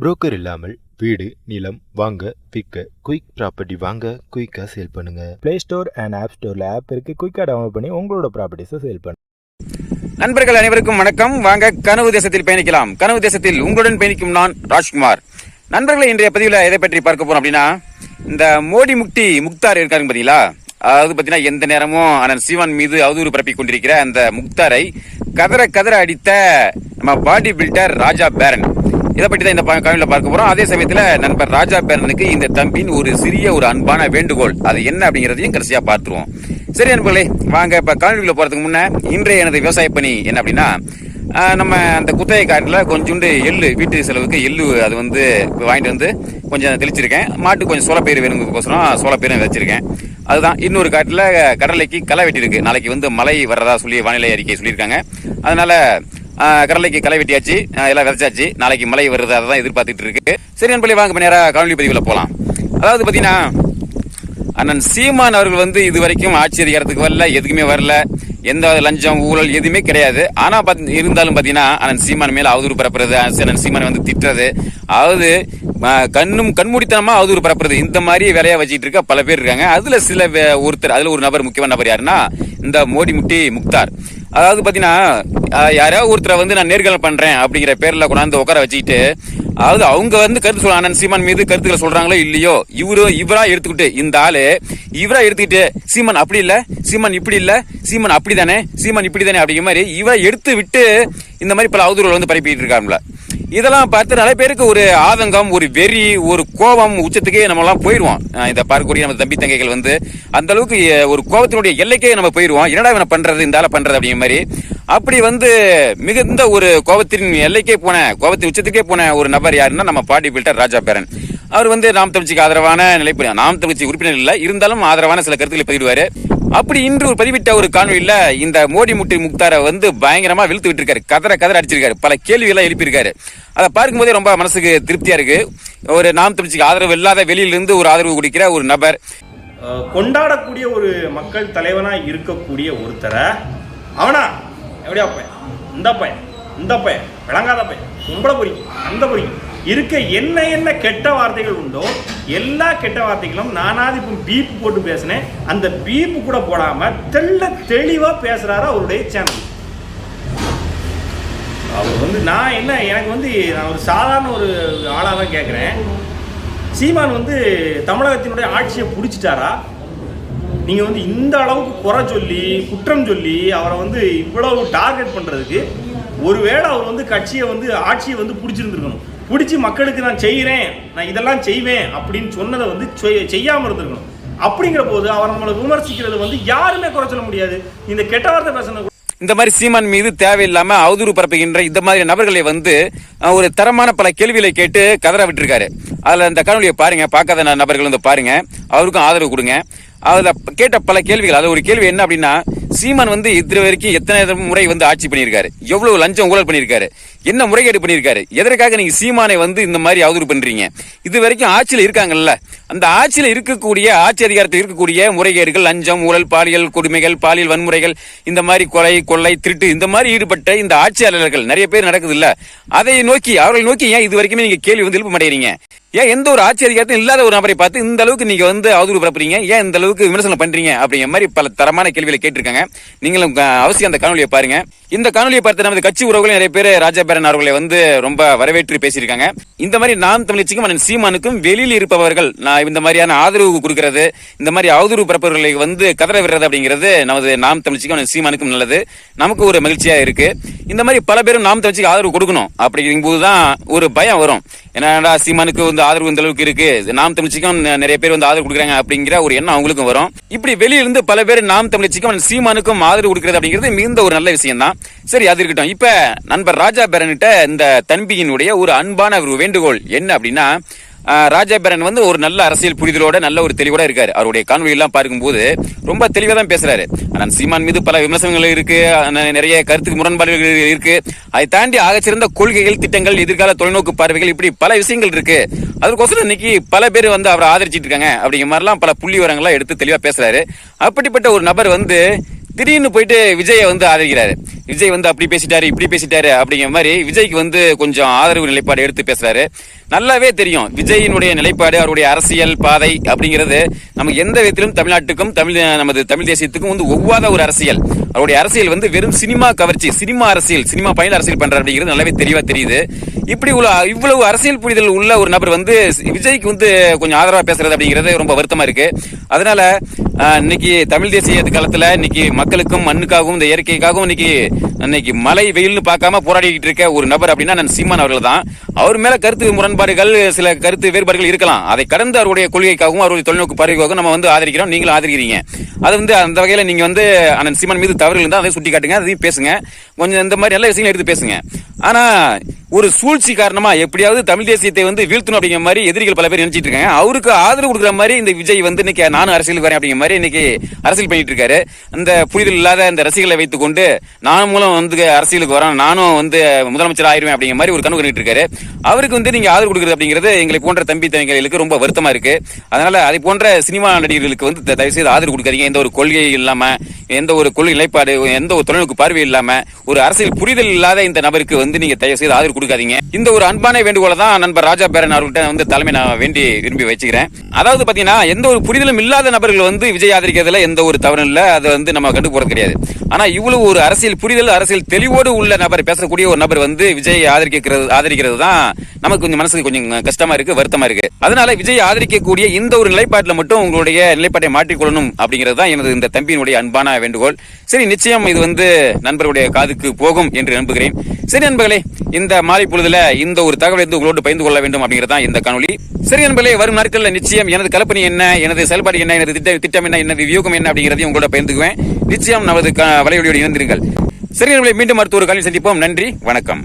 Broker இல்லாமல் வீடு நிலம் வாங்க விற்க குயிக் ப்ராப்பர்ட்டி வாங்க குயிக்காக சேல் பண்ணுங்க. ப்ளே ஸ்டோர் அண்ட் ஆப் ஸ்டோரில் ஆப் இருக்கு. குயிக்காக டவுன்லோட் பண்ணி உங்களோட ப்ராப்பர்ட்டிஸை சேல் பண்ணுங்க நண்பர்கள் அனைவருக்கும் வணக்கம். வாங்க கனவு தேசத்தில் பயணிக்கலாம். கனவு தேசத்தில் உங்களுடன் பயணிக்கும் நான் ராஜ்குமார். நண்பர்களை இன்றைய பதிவில் எதை பற்றி பார்க்க போறோம் அப்படின்னா இந்த மோடி முக்தி முக்தார் இருக்காருங்க பாத்தீங்களா அதாவது பார்த்தீங்கன்னா எந்த நேரமும் அண்ணன் சிவன் மீது அவதூறு பரப்பி கொண்டிருக்கிற அந்த முக்தாரை கதற கதற அடித்த நம்ம பாடி பில்டர் ராஜா பேரன். இதை பற்றி தான் இந்த காணொலியில் பார்க்க போறோம். அதே சமயத்தில் நண்பர் ராஜா பேரனுக்கு இந்த தம்பின் ஒரு சிறிய ஒரு அன்பான வேண்டுகோள். அது என்ன அப்படிங்கிறதையும் கடைசியாக பார்த்துருவோம். சரி நண்பர்களே வாங்க இப்போ காணொலிக்குள்ள போகிறதுக்கு முன்னே இன்றைய எனது விவசாய பணி என்ன அப்படின்னா நம்ம அந்த குத்தகை காட்டில் கொஞ்சோண்டு எள்ளு வீட்டு செலவுக்கு எள்ளு அது வந்து வாங்கிட்டு வந்து கொஞ்சம் தெளிச்சிருக்கேன். மாட்டுக்கு கொஞ்சம் சோளப்பயிர் வேணுங்கிறதுக்கோசரம் சோளப்பயிரும் வச்சிருக்கேன் அதுதான் இன்னொரு காட்டில் கடலைக்கு களை வெட்டியிருக்கு. நாளைக்கு வந்து மழை வர்றதா சொல்லி வானிலை அறிக்கை சொல்லியிருக்காங்க. அதனால் கடலைக்கு களை வெட்டியாச்சு. எல்லாம் விதைச்சாச்சு. நாளைக்கு மழை வருது அதை தான் எதிர்பார்த்துட்டு இருக்கு. சரி நண்பர்களே வாங்க நேராக காணொலி பதிவில் போகலாம் அதாவது பார்த்தீங்கன்னா அண்ணன் சீமான் அவர்கள் வந்து இது வரைக்கும் ஆட்சி அதிகாரத்துக்கு வரல எதுக்குமே வரல. எந்த லஞ்சம் ஊழல் எதுவுமே கிடையாது. ஆனால் பத் இருந்தாலும் பார்த்தீங்கன்னா அண்ணன் சீமான் மேலே அவதூறு பரப்புறது அண்ணன் சீமான் வந்து திட்டுறது அதாவது கண்ணும் கண்மூடித்தனமாக அவதூறு பரப்புறது இந்த மாதிரி வேலையாக வச்சுட்டு இருக்க பல பேர் இருக்காங்க. அதில் சில ஒருத்தர் அதில் ஒரு நபர் முக்கியமான நபர் யாருன்னா இந்த மோடி முட்டி முக்தார். அதாவது பார்த்தீங்கன்னா யாராவது ஒருத்தரை வந்து நான் நேர்காணல் பண்ணுறேன் அப்படிங்கிற பேரில் கொண்டாந்து உட்கார வச்சுக்கிட்டு அதாவது அவங்க வந்து கருத்து சொல்ல அண்ணன் சீமான் மீது கருத்துக்களை சொல்கிறாங்களோ இல்லையோ இவரு இவராக எடுத்துக்கிட்டு இந்த ஆள் இவராக எடுத்துக்கிட்டு சீமான் அப்படி இல்லை சீமான் இப்படி இல்லை சீமான் அப்படிதானே சீமான் இப்படி தானே அப்படிங்கிற மாதிரி இவரை எடுத்து விட்டு இந்த மாதிரி பல அவதூறுகள் வந்து பரப்பிட்டு இருக்காங்களா. இதெல்லாம் பார்த்து நிறைய பேருக்கு ஒரு ஆதங்கம் ஒரு வெறி ஒரு கோபம் உச்சத்துக்கே நம்மலாம் போயிடுவோம். இதை இந்த பார்க்கக்கூடிய நம்ம தம்பி தங்கைகள் வந்து அந்த அளவுக்கு ஒரு கோபத்தினுடைய எல்லைக்கே நம்ம போயிடுவோம். என்னடா இவனை பண்றது இந்த ஆளை பண்றது அப்படிங்கிற மாதிரி. அப்படி வந்து மிகுந்த ஒரு கோபத்தின் எல்லைக்கே போன கோபத்தின் உச்சத்துக்கே போன ஒரு நபர் யாருன்னா நம்ம பாடி பில்டர் ராஜா பேரன் அவர் வந்து நாம் தமிழ்ச்சிக்கு ஆதரவான நிலைப்பு. நாம் தமிழ்ச்சி உறுப்பினர் இல்லை இருந்தாலும் ஆதரவான சில கருத்துக்களை பதிவிடுவார். அப்படி இன்று ஒரு பதிவிட்ட ஒரு காணொலியில் இந்த மோடி முட்டி முக்தாரை வந்து பயங்கரமாக விழுத்து விட்டுருக்காரு. கதற கதற அடிச்சிருக்காரு. பல கேள்விகளாக எழுப்பியிருக்காரு. அதை பார்க்கும்போதே ரொம்ப மனசுக்கு திருப்தியாக இருக்கு. ஒரு நாம் தமிழ்ச்சிக்கு ஆதரவு இல்லாத வெளியிலிருந்து ஒரு ஆதரவு கொடுக்கிற ஒரு நபர். கொண்டாடக்கூடிய ஒரு மக்கள் தலைவனாக இருக்கக்கூடிய ஒருத்தரை அவனா? எப்படியா பையன்? இந்த பையன். இந்த பையன். விளங்காத பையன். கும்பல பொறிக்கு அந்த பொறிக்கு இருக்க என்ன என்ன கெட்ட வார்த்தைகள் உண்டோ எல்லா கெட்ட வார்த்தைகளும் நானாவது இப்போ பீப் போட்டு பேசினேன். அந்த பீப் கூட போடாம தெள்ள தெளிவா பேசுறாரு அவருடைய சேனல் அவர் வந்து நான் என்ன எனக்கு வந்து நான் ஒரு சாதாரண ஒரு ஆளாக தான் கேட்குறேன் சீமான் வந்து தமிழகத்தினுடைய ஆட்சியை பிடிச்சிட்டாரா? நீங்கள் வந்து இந்த அளவுக்கு குறை சொல்லி குற்றம் சொல்லி அவரை வந்து இவ்வளவு டார்கெட் பண்ணுறதுக்கு ஒருவேளை அவர் வந்து கட்சியை வந்து ஆட்சியை வந்து பிடிச்சிருந்துருக்கணும். பிடிச்சி மக்களுக்கு நான் செய்கிறேன் நான் இதெல்லாம் செய்வேன் அப்படின்னு சொன்னதை வந்து செய்யாமல் இருந்திருக்கணும். அப்படிங்கிற போது அவர் நம்மளை விமர்சிக்கிறது வந்து யாருமே குறை சொல்ல முடியாது. இந்த கெட்ட வார்த்தை பேசணும் இந்த மாதிரி சீமான் மீது தேவையில்லாம அவதூறு பரப்புகின்ற இந்த மாதிரி நபர்களை வந்து ஒரு தரமான பல கேள்விகளை கேட்டு கதற விட்டுருக்காரு. அதுல இந்த காணொலியை பாருங்க பார்க்காத நபர்கள் வந்து பாருங்க. அவருக்கும் ஆதரவு கொடுங்க. அதுல கேட்ட பல கேள்விகள் அது ஒரு கேள்வி என்ன அப்படின்னா சீமான் வந்து இது வரைக்கும் எத்தனை முறை வந்து ஆட்சி பண்ணியிருக்காரு? எவ்வளவு லஞ்சம் ஊழல் பண்ணியிருக்காரு? என்ன முறைகேடு பண்ணியிருக்காரு? எதற்காக நீங்க சீமானை வந்து இந்த மாதிரி அவதூறு பண்றீங்க? இது வரைக்கும் ஆட்சியில் இருக்காங்கல்ல. அந்த ஆட்சியில் இருக்கக்கூடிய ஆட்சி அதிகாரத்தில் இருக்கக்கூடிய முறைகேடுகள் லஞ்சம் ஊழல் பாலியல் கொடுமைகள் பாலியல் வன்முறைகள் இந்த மாதிரி கொலை கொள்ளை திருட்டு இந்த மாதிரி ஈடுபட்ட இந்த ஆட்சியாளர்கள் நிறைய பேர் நடக்குது இல்ல அதை நோக்கி அவர்களை நோக்கி ஏன் இது வரைக்குமே நீங்க கேள்வி வந்து எழுப்ப மாட்டேங்கிறீங்க? ஏன் எந்த ஒரு ஆச்சரியத்தையும் இல்லாத ஒரு நபரை பார்த்து இந்த அளவுக்கு நீங்க வந்து அவதூறு பரப்புறீங்க? ஏன் இந்த அளவுக்கு விமர்சனம் பண்றீங்க? அப்படிங்கிற மாதிரி பல தரமான கேள்விகளை கேட்டிருக்காங்க. நீங்களும் அவசியம் அந்த காணொலியை பாருங்க. இந்த காணொலியை பார்த்து நமது கட்சி உறவுகள் நிறைய பேர் ராஜாபேரன் அவர்களை வந்து ரொம்ப வரவேற்று பேசியிருக்காங்க. இந்த மாதிரி நாம் தமிழச்சிக்கும் அண்ணன் சீமானுக்கும் வெளியில் இருப்பவர்கள் நான் இந்த மாதிரியான ஆதரவு கொடுக்கிறது இந்த மாதிரி அவதூறு பரப்பவர்களை வந்து கதற விடுறது அப்படிங்கிறது நமது நாம் தமிழ்ச்சிக்கும் அண்ணன் சீமானுக்கும் நல்லது. நமக்கு ஒரு மகிழ்ச்சியா இருக்கு. இந்த மாதிரி பல பேரும் நாம் தமிழ்ச்சிக்கு ஆதரவு கொடுக்கணும் அப்படிங்கும்போது தான் ஒரு பயம் வரும். என்னடா சீமானுக்கு வந்து ஆதரவு இந்த அளவுக்கு இருக்கு. நாம் தமிழ்ச்சிக்கும் நிறைய பேர் வந்து ஆதரவு கொடுக்குறாங்க அப்படிங்கிற ஒரு எண்ணம் அவங்களுக்கும் வரும். இப்படி வெளியிலிருந்து பல பேர் நாம் தமிழ்ச்சிக்கும் சீமானுக்கும் ஆதரவு கொடுக்கிறது அப்படிங்கிறது மிகுந்த ஒரு நல்ல விஷயம் தான் சரி அது இருக்கட்டும். இப்ப நண்பர் ராஜா பேரன்கிட்ட இந்த தன்பியினுடைய ஒரு அன்பான ஒரு வேண்டுகோள் என்ன அப்படின்னா ராஜபரன் வந்து ஒரு நல்ல அரசியல் புரிதலோட நல்ல ஒரு தெளிவோட இருக்காரு. அவருடைய காணொலி எல்லாம் பார்க்கும்போது ரொம்ப தெளிவாக தான் பேசுறாரு. ஆனால் சீமான் மீது பல விமர்சனங்கள் இருக்கு நிறைய கருத்துக்கு முரண்பாடுகள் இருக்கு. அதை தாண்டி ஆகச்சிறந்த கொள்கைகள் திட்டங்கள் எதிர்கால தொலைநோக்கு பார்வைகள் இப்படி பல விஷயங்கள் இருக்கு. அதுக்கோசரம் இன்னைக்கு பல பேர் வந்து அவரை ஆதரிச்சிட்டு இருக்காங்க அப்படிங்கிற மாதிரிலாம் பல புள்ளி விவரங்கள்லாம் எடுத்து தெளிவாக பேசுறாரு. அப்படிப்பட்ட ஒரு நபர் வந்து திடீர்னு போயிட்டு விஜயை வந்து ஆதரிக்கிறாரு. விஜய் வந்து அப்படி பேசிட்டாரு இப்படி பேசிட்டாரு அப்படிங்கிற மாதிரி விஜய்க்கு வந்து கொஞ்சம் ஆதரவு நிலைப்பாடு எடுத்து பேசுறாரு. நல்லாவே தெரியும் விஜயினுடைய நிலைப்பாடு அவருடைய அரசியல் பாதை அப்படிங்கிறது நமக்கு எந்த விதத்திலும் தமிழ்நாட்டுக்கும் தமிழ் நமது தமிழ் தேசியத்துக்கும் வந்து ஒவ்வாத ஒரு அரசியல். அவருடைய அரசியல் வந்து வெறும் சினிமா கவர்ச்சி சினிமா அரசியல் சினிமா பயனில் அரசியல் பண்றாரு அப்படிங்கிறது நல்லாவே தெளிவா தெரியுது. இப்படி உள்ள இவ்வளவு அரசியல் புரிதல் உள்ள ஒரு நபர் வந்து விஜய்க்கு வந்து கொஞ்சம் ஆதரவா பேசுறது அப்படிங்கிறது ரொம்ப வருத்தமா இருக்கு. அதனால இன்னைக்கு தமிழ் தேசிய காலத்தில் இன்னைக்கு மக்களுக்கும் மண்ணுக்காகவும் இந்த இயற்கைக்காகவும் இன்னைக்கு அன்னைக்கு மழை வெயில்னு பார்க்காம போராடிக்கிட்டு இருக்க ஒரு நபர் அப்படின்னா நான் சீமான் அவர்கள் தான் அவர் மேல கருத்து முரண்பாடுகள் சில கருத்து வேறுபாடுகள் இருக்கலாம். அதை கடந்து அவருடைய கொள்கைக்காகவும் அவருடைய தொலைநோக்கு பார்வைக்காகவும் நம்ம வந்து ஆதரிக்கிறோம். நீங்களும் ஆதரிக்கிறீங்க. அது வந்து அந்த வகையில் நீங்க வந்து அண்ணன் சீமான் மீது தவறுகள் இருந்தால் அதை சுட்டி காட்டுங்க அதையும் பேசுங்க. கொஞ்சம் இந்த மாதிரி நல்ல விஷயங்களை எடுத்து பேசுங்க. ஆனா ஒரு சூழ்ச்சி காரணமா எப்படியாவது தமிழ் தேசியத்தை வந்து வீழ்த்தணும் அப்படிங்கிற மாதிரி எதிரிகள் பல பேர் நினைச்சிட்டு இருக்காங்க. அவருக்கு ஆதரவு கொடுக்குற மாதிரி இந்த விஜய் வந்து இன்னைக்கு நானும் அரசியலுக்கு வரேன் அப்படிங்கிற மாதிரி இன்னைக்கு அரசியல் பண்ணிட்டு இருக்காரு. அந்த புரிதல் இல்லாத அந்த ரசிகளை வைத்துக்கொண்டு நான் மூலம் வந்து அரசியலுக்கு வரேன் நானும் வந்து முதலமைச்சர் ஆயிருவேன் அப்படிங்கிற மாதிரி ஒரு கனவு கண்டுட்டு இருக்காரு. அவருக்கு வந்து நீங்க ஆதரவு கொடுக்குறது அப்படிங்கிறது எங்களை போன்ற தம்பி தங்கைகளுக்கு ரொம்ப வருத்தமா இருக்கு. அதனால அதை போன்ற சினிமா நடிகர்களுக்கு வந்து தயவு செய்து ஆதரவு கொடுக்காதீங்க. எந்த ஒரு கொள்கை இல்லாம எந்த ஒரு கொள்கை நிலைப்பாடு எந்த ஒரு தொழிலுக்கு பார்வை இல்லாம ஒரு அரசியல் புரிதல் இல்லாத இந்த நபருக்கு வந்து நீங்க தயவு செய்து ஆதரவு கொடுக்காதீங்க. இந்த ஒரு அன்பான வேண்டுகோளை தான் நண்பர் ராஜா பேரன் அவர்கள்ட்ட வந்து தலைமை நான் வேண்டி விரும்பி வச்சுக்கிறேன். அதாவது பாத்தீங்கன்னா எந்த ஒரு புரிதலும் இல்லாத நபர்கள் வந்து விஜய் ஆதரிக்கிறதுல எந்த ஒரு தவறும் இல்ல. அதை வந்து நம்ம கண்டு போறது கிடையாது. ஆனா இவ்வளவு ஒரு அரசியல் புரிதல் அரசியல் தெளிவோடு உள்ள நபர் பேசக்கூடிய ஒரு நபர் வந்து விஜய் ஆதரிக்கிறது ஆதரிக்கிறது தான் நமக்கு கொஞ்சம் மனசுக்கு கொஞ்சம் கஷ்டமா இருக்கு வருத்தமா இருக்கு. அதனால விஜய் ஆதரிக்கக்கூடிய இந்த ஒரு நிலைப்பாட்டில் மட்டும் உங்களுடைய நிலைப்பாட்டை மாற்றிக்கொள்ளணும் அப்படிங்கிறது தான் எனது இந்த தம்பியினுடைய அன்பான வேண்டுகோள். சரி நிச்சயம் இது வந்து நண்பருடைய காதுக்கு போகும் என்று நம்புகிறேன். சரி நண்பர்களே இந்த மாலை பொழுதுல இந்த ஒரு தகவலை வந்து உங்களோடு பகிர்ந்து கொள்ள வேண்டும் அப்படிங்கிறது தான் இந்த காணொலி சரி நண்பர்களே வரும் நாட்களில் நிச்சயம் எனது கலப்பணி என்ன எனது செயல்பாடு என்ன எனது திட்ட திட்டம் என்ன எனது வியூகம் என்ன அப்படிங்கிறதையும் உங்களோட பகிர்ந்துக்குவேன். நிச்சயம் நமது க- வலையொலியோடு இணைந்திருங்கள். சரி நண்பர்களே மீண்டும் மருத்துவ ஒரு காலையில் சந்திப்போம். நன்றி வணக்கம்.